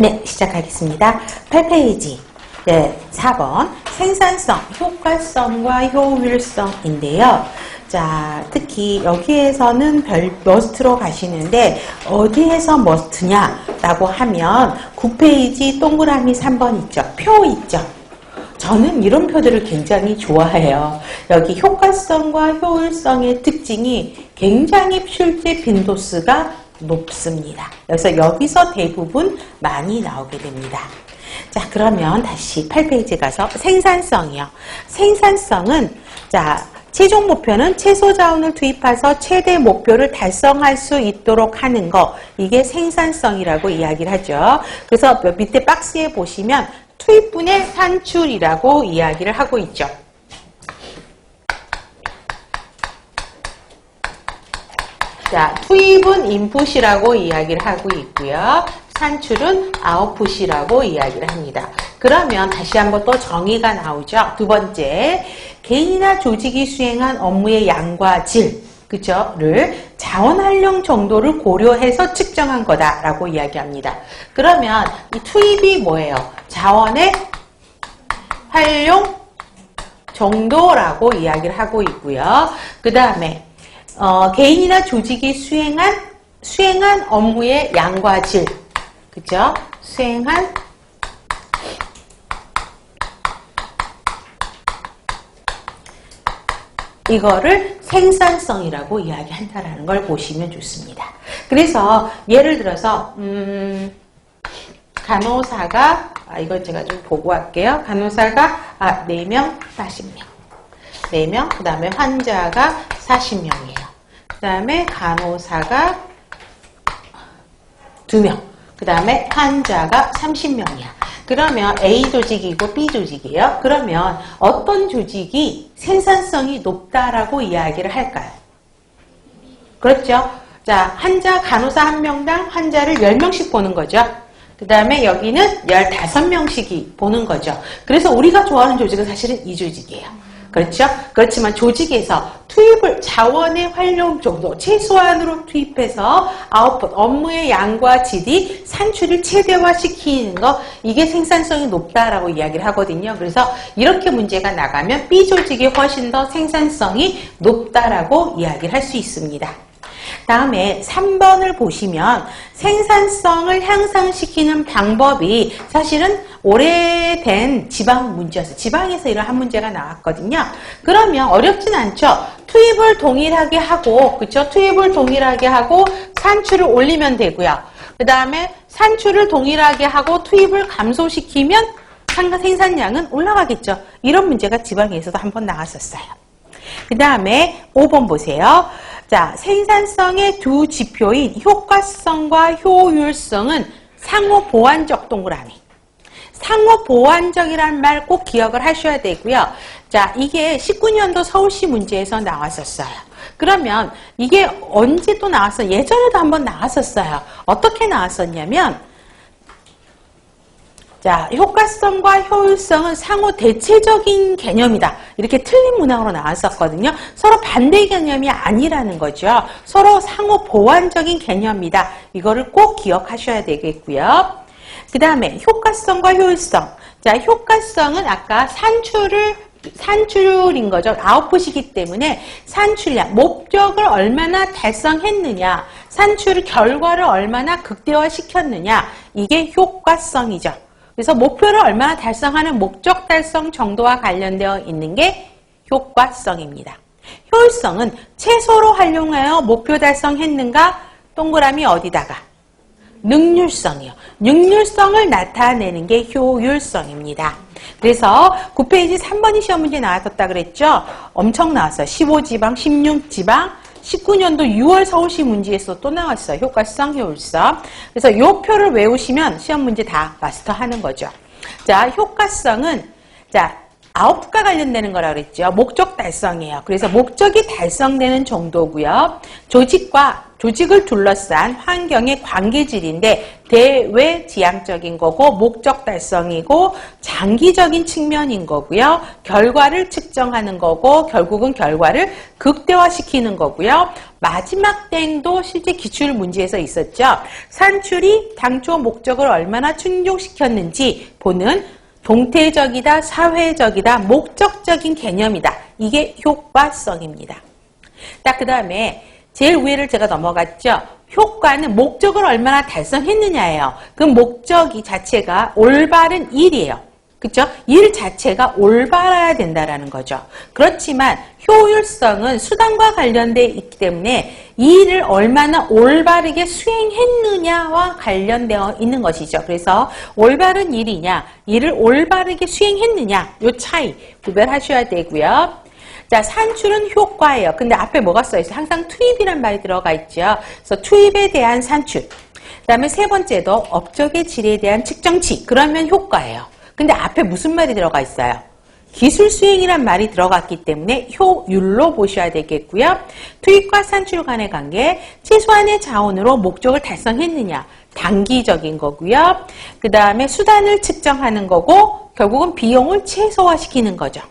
네, 시작하겠습니다. 8페이지. 네, 4번. 생산성, 효과성과 효율성인데요. 자, 특히 여기에서는 별 머스트로 가시는데 어디에서 머스트냐라고 하면 9페이지 동그라미 3번 있죠. 표 있죠. 저는 이런 표들을 굉장히 좋아해요. 여기 효과성과 효율성의 특징이 굉장히 실제 빈도수가 높습니다. 그래서 여기서 대부분 많이 나오게 됩니다. 자, 그러면 다시 8페이지 가서 생산성이요. 생산성은, 자, 최종 목표는 최소 자원을 투입해서 최대 목표를 달성할 수 있도록 하는 거. 이게 생산성이라고 이야기를 하죠. 그래서 밑에 박스에 보시면 투입분의 산출이라고 이야기를 하고 있죠. 자, 투입은 인풋이라고 이야기를 하고 있고요. 산출은 아웃풋이라고 이야기를 합니다. 그러면 다시 한번 또 정의가 나오죠. 두 번째, 개인이나 조직이 수행한 업무의 양과 질, 그죠?를 자원 활용 정도를 고려해서 측정한 거다라고 이야기합니다. 그러면 이 투입이 뭐예요? 자원의 활용 정도라고 이야기를 하고 있고요. 그 다음에 어, 개인이나 조직이 수행한 수행한 업무의 양과 질, 그죠? 수행한 이거를 생산성이라고 이야기한다라는 걸 보시면 좋습니다. 그래서 예를 들어서 음, 간호사가 아, 이건 제가 좀 보고 할게요. 간호사가 아, 4명, 40명. 4명, 그 다음에 환자가 40명이에요. 그 다음에 간호사가 2명, 그 다음에 환자가 30명이야. 그러면 A 조직이고 B 조직이에요. 그러면 어떤 조직이 생산성이 높다라고 이야기를 할까요? 그렇죠? 자, 환자, 간호사 한 명당 환자를 10명씩 보는 거죠. 그 다음에 여기는 15명씩이 보는 거죠. 그래서 우리가 좋아하는 조직은 사실은 이 조직이에요. 그렇죠? 그렇지만 조직에서 투입을 자원의 활용 정도 최소한으로 투입해서 아웃풋 업무의 양과 질이 산출을 최대화시키는 거 이게 생산성이 높다라고 이야기를 하거든요. 그래서 이렇게 문제가 나가면 B 조직이 훨씬 더 생산성이 높다라고 이야기를 할 수 있습니다. 다음에 3번을 보시면 생산성을 향상시키는 방법이 사실은 오래된 지방 문제였어요. 지방에서 이런 한 문제가 나왔거든요. 그러면 어렵진 않죠. 투입을 동일하게 하고, 그쵸? 투입을 동일하게 하고 산출을 올리면 되고요. 그 다음에 산출을 동일하게 하고 투입을 감소시키면 생산량은 올라가겠죠. 이런 문제가 지방에서도 한번 나왔었어요. 그 다음에 5번 보세요. 자, 생산성의 두 지표인 효과성과 효율성은 상호 보완적 동그라미. 상호 보완적이라는 말 꼭 기억을 하셔야 되고요. 자, 이게 19년도 서울시 문제에서 나왔었어요. 그러면 이게 언제 또 나왔어? 예전에도 한번 나왔었어요. 어떻게 나왔었냐면 자, 효과성과 효율성은 상호 대체적인 개념이다. 이렇게 틀린 문항으로 나왔었거든요. 서로 반대 개념이 아니라는 거죠. 서로 상호 보완적인 개념이다. 이거를 꼭 기억하셔야 되겠고요. 그 다음에 효과성과 효율성. 자, 효과성은 아까 산출을 산출인 거죠. 아웃풋이기 때문에 산출량, 목적을 얼마나 달성했느냐, 산출 결과를 얼마나 극대화시켰느냐, 이게 효과성이죠. 그래서 목표를 얼마나 달성하는 목적 달성 정도와 관련되어 있는 게 효과성입니다. 효율성은 최소로 활용하여 목표 달성했는가 동그라미 어디다가 능률성이요. 능률성을 나타내는 게 효율성입니다. 그래서 9페이지 3번이 시험 문제 나왔었다 그랬죠? 엄청 나왔어요. 15지방, 16지방, 19년도 6월 서울시 문제에서 또 나왔어요. 효과성, 효율성. 그래서 이 표를 외우시면 시험 문제 다 마스터하는 거죠. 자, 효과성은 자 아홉과 관련되는 거라 그랬죠. 목적 달성이에요. 그래서 목적이 달성되는 정도고요. 조직과 조직을 둘러싼 환경의 관계질인데 대외지향적인 거고 목적 달성이고 장기적인 측면인 거고요. 결과를 측정하는 거고 결국은 결과를 극대화시키는 거고요. 마지막 땡도 실제 기출 문제에서 있었죠. 산출이 당초 목적을 얼마나 충족시켰는지 보는 동태적이다, 사회적이다, 목적적인 개념이다. 이게 효과성입니다. 딱 그 다음에 제일 위를 제가 넘어갔죠. 효과는 목적을 얼마나 달성했느냐예요. 그 목적이 자체가 올바른 일이에요. 그쵸? 일 자체가 올바라야 된다라는 거죠. 그렇지만 효율성은 수단과 관련돼 있기 때문에 이 일을 얼마나 올바르게 수행했느냐와 관련되어 있는 것이죠. 그래서 올바른 일이냐, 일을 올바르게 수행했느냐, 요 차이 구별하셔야 되고요. 자, 산출은 효과예요. 근데 앞에 뭐가 써 있어요? 항상 투입이란 말이 들어가 있죠. 그래서 투입에 대한 산출. 그 다음에 세 번째도 업적의 질에 대한 측정치. 그러면 효과예요. 근데 앞에 무슨 말이 들어가 있어요? 기술 수행이란 말이 들어갔기 때문에 효율로 보셔야 되겠고요. 투입과 산출 간의 관계, 최소한의 자원으로 목적을 달성했느냐, 단기적인 거고요. 그 다음에 수단을 측정하는 거고, 결국은 비용을 최소화시키는 거죠.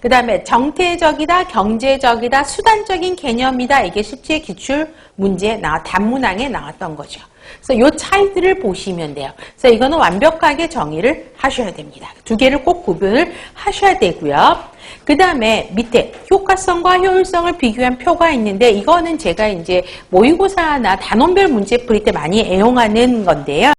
그 다음에 정태적이다, 경제적이다, 수단적인 개념이다. 이게 실제 기출 문제 나 단문항에 나왔던 거죠. 그래서 이 차이들을 보시면 돼요. 그래서 이거는 완벽하게 정의를 하셔야 됩니다. 두 개를 꼭 구분을 하셔야 되고요. 그 다음에 밑에 효과성과 효율성을 비교한 표가 있는데 이거는 제가 이제 모의고사나 단원별 문제 풀이 때 많이 애용하는 건데요.